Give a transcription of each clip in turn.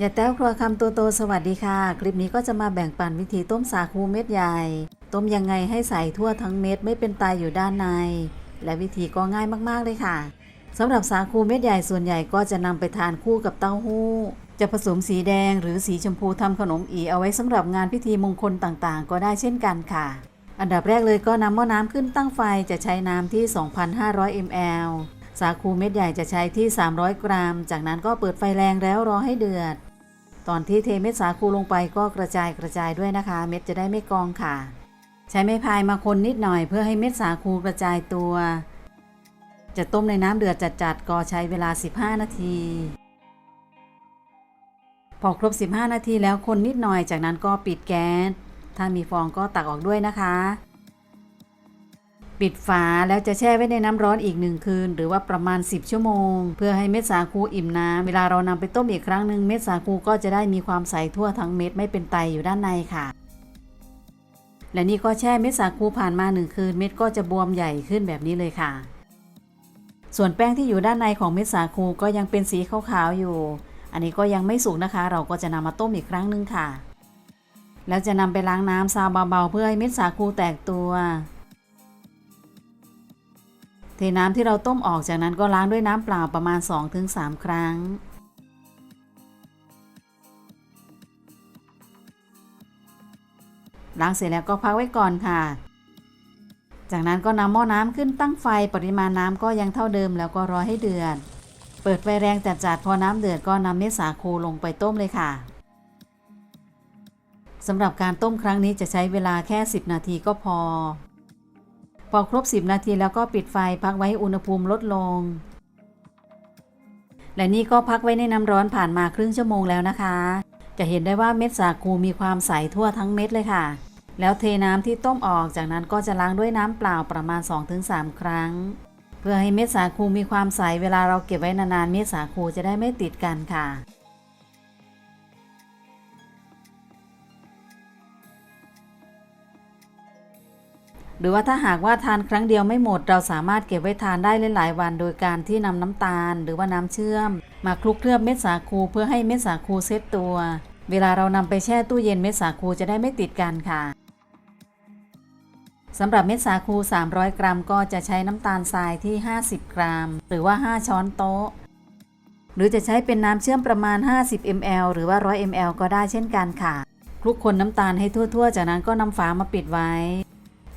อย่าแต้วครัวคำตัวโตสวัสดีค่ะ คลิปนี้ก็จะมาแบ่งปันวิธีต้มสาคูเม็ดใหญ่ ต้มยังไงให้ใส่ทั่วทั้งเม็ดไม่เป็นตายอยู่ด้านใน และวิธีก็ง่ายมากๆเลยค่ะสำหรับสาคูเม็ดใหญ่ส่วนใหญ่ก็จะนำไปทานคู่กับเต้าหู้ จะผสมสีแดงหรือสีชมพูทำขนมอีเอาไว้สำหรับงานพิธีมงคลต่างๆ ก็ได้เช่นกันค่ะ อันดับแรกเลยก็นำหม้อน้ำขึ้นตั้งไฟจะใช้น้ำที่ 2,500 ml สาคูเม็ดใหญ่จะใช้ที่ 300 กรัม จากนั้นก็เปิดไฟแรงแล้วรอให้เดือด ตอนที่เทเม็ดสาคูลงไปก็กระจายกระจายด้วยนะคะ เม็ดจะได้ไม่กองค่ะ ใช้ไม้พายมาคนนิดหน่อยเพื่อให้เม็ดสาคูกระจายตัว จะต้มในน้ำเดือดจัดๆก็ใช้เวลา 15 นาที พอครบ 15 นาทีแล้วคนนิดหน่อยจากนั้นก็ปิดแก๊สถ้ามีฟองก็ตักออกด้วยนะคะ ปิดฝาแล้วจะแช่ไว้ในน้ำร้อนอีกหนึ่งคืน หรือว่าประมาณ 10 ชั่วโมง เพื่อให้เม็ดสาคูอิ่มน้ำเวลาเรานำไปต้มอีกครั้งหนึ่งเม็ดสาคูก็จะได้มีความใสทั่วทั้งเม็ดไม่เป็นไตอยู่ด้านในค่ะ และนี่ก็แช่เม็ดสาคูผ่านมาหนึ่งคืน เม็ดก็จะบวมใหญ่ขึ้นแบบนี้เลยค่ะ ส่วนแป้งที่อยู่ด้านในของเม็ดสาคูก็ยังเป็นสีขาวๆอยู่ อันนี้ก็ยังไม่สุกนะคะ เราก็จะนำมาต้มอีกครั้งหนึ่งค่ะ แล้วจะนำไปล้างน้ำซาวเบาๆเพื่อให้เม็ดสาคูแตกตัว เทน้ำที่เราต้มออกจากนั้นก็ล้างด้วยน้ำเปล่าประมาณ 2-3 ครั้ง ล้างเสร็จแล้วก็พักไว้ก่อนค่ะ จากนั้นก็นำหม้อน้ำขึ้นตั้งไฟปริมาณน้ำก็ยังเท่าเดิมแล้วก็รอให้เดือด เปิดไฟแรงจัดๆพอน้ำเดือดก็นำเม็ดสาคูลงไปต้มเลยค่ะสำหรับการต้มครั้งนี้จะใช้เวลาแค่ 10 นาทีก็พอ พอครบ 10 นาทีแล้วก็ปิดไฟพักไว้อุณหภูมิลดลง และนี่ก็พักไว้ในน้ำร้อนผ่านมาครึ่งชั่วโมงแล้วนะคะ จะเห็นได้ว่าเม็ดสาคูมีความใสทั่วทั้งเม็ดเลยค่ะ แล้วเทน้ำที่ต้มออกจากนั้นก็จะล้างด้วยน้ำเปล่าประมาณ 2-3 ครั้ง เพื่อให้เม็ดสาคูมีความใสเวลาเราเก็บไว้นานๆเม็ดสาคูจะได้ไม่ติดกันค่ะ หรือว่าถ้าหากว่าทานครั้งเดียวไม่หมด เราสามารถเก็บไว้ทานได้หลายๆวัน โดยการที่นำน้ำตาล หรือว่าน้ำเชื่อม มาคลุกเคลือบเม็ดสาคูเพื่อให้เม็ดสาคูเซตตัว เวลาเรานำไปแช่ตู้เย็นเม็ดสาคูจะได้ไม่ติดกันค่ะสำหรับเม็ดสาคู 300 กรัม ก็จะใช้น้ำตาลทรายที่ 50 กรัม หรือว่า 5 ช้อนโต๊ะ หรือจะใช้เป็นน้ำเชื่อมประมาณ 50 ml หรือว่า 100 ml ก็ได้เช่นกันค่ะ คลุกคนน้ำตาลให้ทั่ว ๆ จากนั้นก็นำฝามาปิดไว้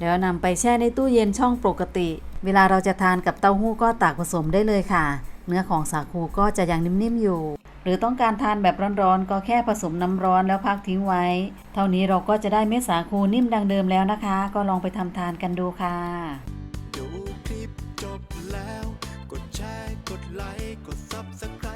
แล้วนำไปแช่ในตู้เย็นช่องปกติ เวลาเราจะทานกับเต้าหู้ก็ตักผสมได้เลยค่ะ เนื้อของสาคูก็จะยังนิ่มๆอยู่ หรือต้องการทานแบบร้อนๆ ก็แค่ผสมน้ำร้อนแล้วพักทิ้งไว้ เท่านี้เราก็จะได้เม็ดสาคูนิ่มดังเดิมแล้วนะคะ ก็ลองไปทำทานกันดูค่ะดูคลิปจบแล้ว กดแชร์กดไลค์กด Subscribe